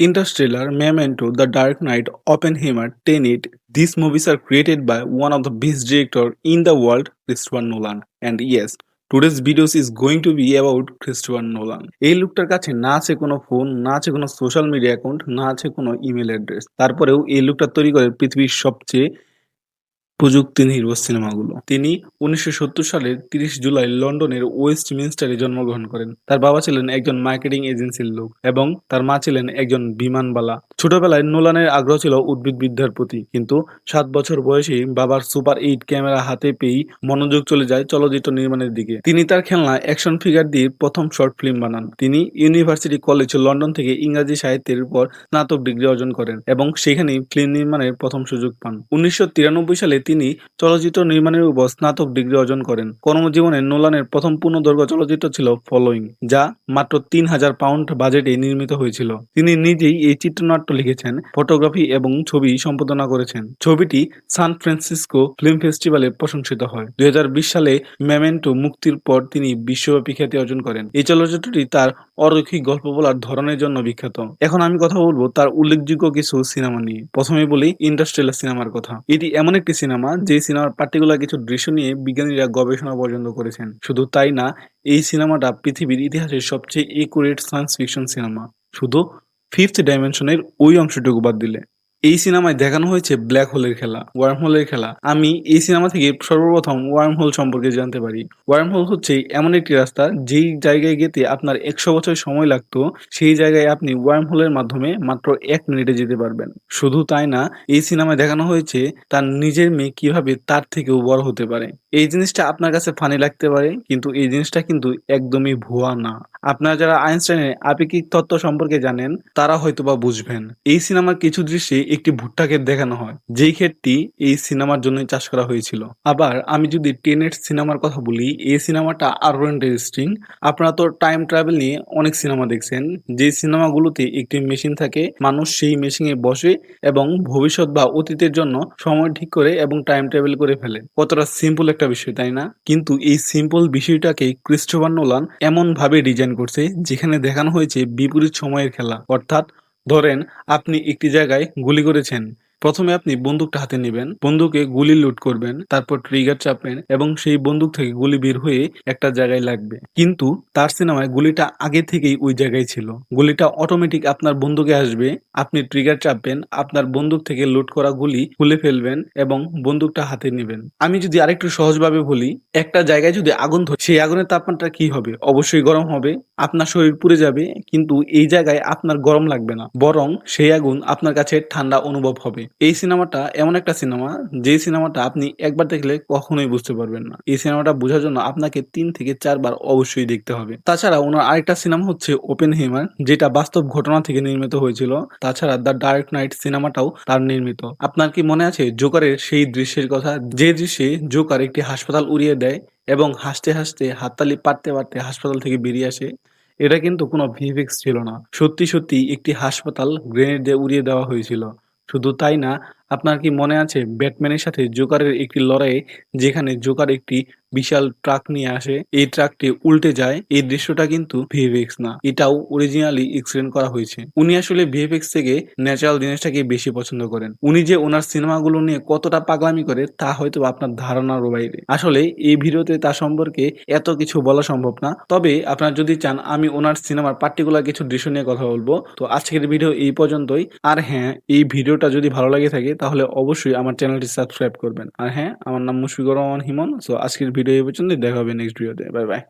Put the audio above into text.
Interstellar, Memento, The Dark Knight, Oppenheimer, Tenet, these movies are created by one of the best director in the world, Christopher Nolan. And yes, today's videos is going to be about Christopher Nolan. এই লোকটার কাছে না আছে কোনো phone, না আছে কোনো social media account, না আছে কোনো ইমেল অ্যাড্রেস। তারপরেও এই লোকটা তৈরি করে পৃথিবীর সবচেয়ে প্রযুক্তি নির্ভর সিনেমাগুলো। তিনি উনিশশো সত্তর সালের তিরিশ জুলাই লন্ডনের ওয়েস্টমিনস্টারে জন্মগ্রহণ করেন। তার বাবা ছিলেন একজন মার্কেটিং এজেন্সির লোক এবং তার মা ছিলেন একজন বিমানবালা। ছোটবেলায় নোলানের আগ্রহ ছিল উদ্ভিদবিদ্যার প্রতি, কিন্তু সাত বছর বয়সে বাবার সুপার এইট ক্যামেরা হাতে পেয়েই মনোযোগ চলে যায় চলচ্চিত্র নির্মাণের দিকে। তিনি তার খেলনা অ্যাকশন ফিগার দিয়ে প্রথম শর্ট ফিল্ম বানান। তিনি ইউনিভার্সিটি কলেজ লন্ডন থেকে ইংরাজি সাহিত্যের উপর স্নাতক ডিগ্রি অর্জন করেন এবং সেখানেই ফিল্ম নির্মাণের প্রথম সুযোগ পান। উনিশশো তিরানব্বই সালে তিনি চলচ্চিত্র নির্মাণের উপর স্নাতক ডিগ্রি অর্জন করেন। কর্মজীবনে নোলানের প্রথম পূর্ণদৈর্ঘ্য চলচ্চিত্র ছিল ফলোইং যা মাত্র তিন হাজার পাউন্ড বাজেটে নির্মিত হয়েছিল। তিনি নিজেই এই চিত্রনাট্য লিখেছেন, ফটোগ্রাফি এবং ছবি সম্পাদনা করেছেন। ছবিটি সান ফ্রান্সিসকো ফিল্ম ফেস্টিভ্যালে প্রশংসিত হয়। দুই হাজার বিশ সালে মেমেন্টো মুক্তির পর তিনি বিশ্বব্যাপী খ্যাতি অর্জন করেন। এই চলচ্চিত্রটি তার অরৈখিক গল্প বলার ধরনের জন্য বিখ্যাত। এখন আমি কথা বলব তার উল্লেখযোগ্য কিছু সিনেমা নিয়ে। প্রথমে বলি ইন্ডাস্ট্রিয়াল সিনেমার কথা। এটি এমন একটি সিনেমা যে সিনেমার পার্টিকুলার কিছু দৃশ্য নিয়ে বিজ্ঞানীরা গবেষণা পর্যন্ত করেছেন। শুধু তাই না, এই সিনেমাটা পৃথিবীর ইতিহাসের সবচেয়ে একুরেট সায়েন্স ফিকশন সিনেমা শুধু ফিফথ ডাইমেনশনের ওই অংশটুকু বাদ দিলে। এই সিনেমায় দেখানো হয়েছে ব্ল্যাক হোলের খেলা ওয়ার্ম হোলের খেলা। আমি এই সিনেমা থেকে সর্বপ্রথম ওয়ার্ম হোল সম্পর্কে জানতে পারি। ওয়ার্ম হোল হচ্ছে এমন একটি রাস্তা, যেই জায়গায় যেতে আপনার একশো বছর সময় লাগতো, সেই জায়গায় আপনি ওয়ার্ম হোলের মাধ্যমে মাত্র এক মিনিটে যেতে পারবেন। শুধু তাই না, এই সিনেমায় দেখানো হয়েছে তার নিজের মেয়ে কীভাবে তার থেকেও বড় হতে পারে। এই জিনিসটা আপনার কাছে ফানি লাগতে পারে, কিন্তু এই জিনিসটা কিন্তু একদমই ভুয়া না। আপনারা যারা আইনস্টাইনের আপেক্ষিক তত্ত্ব সম্পর্কে জানেন, তারা হয়তোবা বুঝবেন। এই সিনেমার কিছু দৃশ্যে একটি ভুট্টা ক্ষেত দেখানো হয়। যেই ক্ষেতটি এই সিনেমার জন্য চাষ করা হয়েছিল। আবার আমি যদি টেনেট সিনেমার কথা বলি, এই সিনেমাটা আরও ইন্টারেস্টিং আপনারা তো টাইম ট্রাভেল নিয়ে অনেক সিনেমা দেখছেন। যে সিনেমাগুলোতে একটি মেশিন থাকে, মানুষ সেই মেশিনে বসে এবং ভবিষ্যৎ বা অতীতের জন্য সময় ঠিক করে এবং টাইম ট্রাভেল করে ফেলে। কতটা সিম্পল একটা বিষয়, তাই না? কিন্তু এই সিম্পল বিষয়টাকে ক্রিস্টোফার নোলান এমন ভাবে ডিজাইন করছে, যেখানে দেখানো হয়েছে বিপরীত সময়ের খেলা। অর্থাৎ ধরেন আপনি একটি জায়গায় গুলি করেছেন। প্রথমে আপনি বন্দুকটা হাতে নেবেন, বন্দুকে গুলি লুট করবেন, তারপর ট্রিগার চাপবেন এবং সেই বন্দুক থেকে গুলি বের হয়ে একটা জায়গায় লাগবে। কিন্তু তার সিনেমায় গুলিটা আগে থেকেই ওই জায়গায় ছিল। গুলিটা অটোমেটিক আপনার বন্দুকে আসবে, আপনি ট্রিগার চাপবেন, আপনার বন্দুক থেকে লুট করা গুলি খুলে ফেলবেন এবং বন্দুকটা হাতে নেবেন। আমি যদি আরেকটু সহজভাবে বলি, একটা জায়গায় যদি আগুন ধরে সেই আগুনের তাপমাত্রা কি হবে? অবশ্যই গরম হবে, আপনার শরীর পুড়ে যাবে, কিন্তু এই জায়গায় আপনার গরম লাগবে না। বরং সেই আগুন আপনার কাছে ঠান্ডা অনুভব হবে। এই সিনেমাটা এমন একটা সিনেমা যে সিনেমাটা আপনি একবার দেখলে কখনোই বুঝতে পারবেন না। এই সিনেমাটা বোঝার জন্য আপনাকে তিন থেকে চারবার অবশ্যই দেখতে হবে। তাছাড়া ওনার আরেকটা সিনেমা হচ্ছে ওপেন হেমার যেটা বাস্তব ঘটনা থেকে নির্মিত হয়েছিল। তাছাড়া দ্য ডার্ক নাইট সিনেমাটাও তার নির্মিত। আপনার কি মনে আছে জোকারের সেই দৃশ্যের কথা? যে দৃশ্যে জোকার একটি হাসপাতাল উড়িয়ে দেয় এবং হাসতে হাসতে হাততালি পারতে পারতে হাসপাতাল থেকে বেরিয়ে আসে, এটা কিন্তু কোনো ভিএফএক্স ছিল না। সত্যি সত্যি একটি হাসপাতাল গ্রেনেড দিয়ে উড়িয়ে দেওয়া হয়েছিল। শুধু তাই না আপনার কি মনে আছে ব্যাটম্যানের সাথে জোকারের একটি লড়াইয়ে যেখানে জোকার একটি বিশাল ট্রাক নিয়ে আসে? এই ট্রাকটি উল্টে যায়, এই দৃশ্যটা কিন্তু ভিএফএক্স না, এটাও অরিজিনালি এক্সপ্লেন করা হয়েছে। উনি আসলে ভিএফএক্স থেকে ন্যাচারাল জিনিসটাকে বেশি পছন্দ করেন। উনি যে ওনার সিনেমাগুলো নিয়ে কতটা পাগলামি করে, তা হয়তো আপনার ধারণার বাইরে। আসলে এই ভিডিওতে তা সম্পর্কে এত কিছু বলা সম্ভব না। তবে আপনার যদি চান, আমি ওনার সিনেমার পার্টিকুলার কিছু দৃশ্য নিয়ে কথা বলব। তো আজকের ভিডিও এই পর্যন্তই। আর হ্যাঁ এই ভিডিওটা যদি ভালো লাগে থাকে তাহলে অবশ্যই আমার চ্যানেলটি সাবস্ক্রাইব করবেন। আর হ্যাঁ আমার নাম মুশফিকুর রহমান হিমন। সো আজকের ভিডিও এই পর্যন্তই। দেখা হবে নেক্সট ভিডিওতে বাই বাই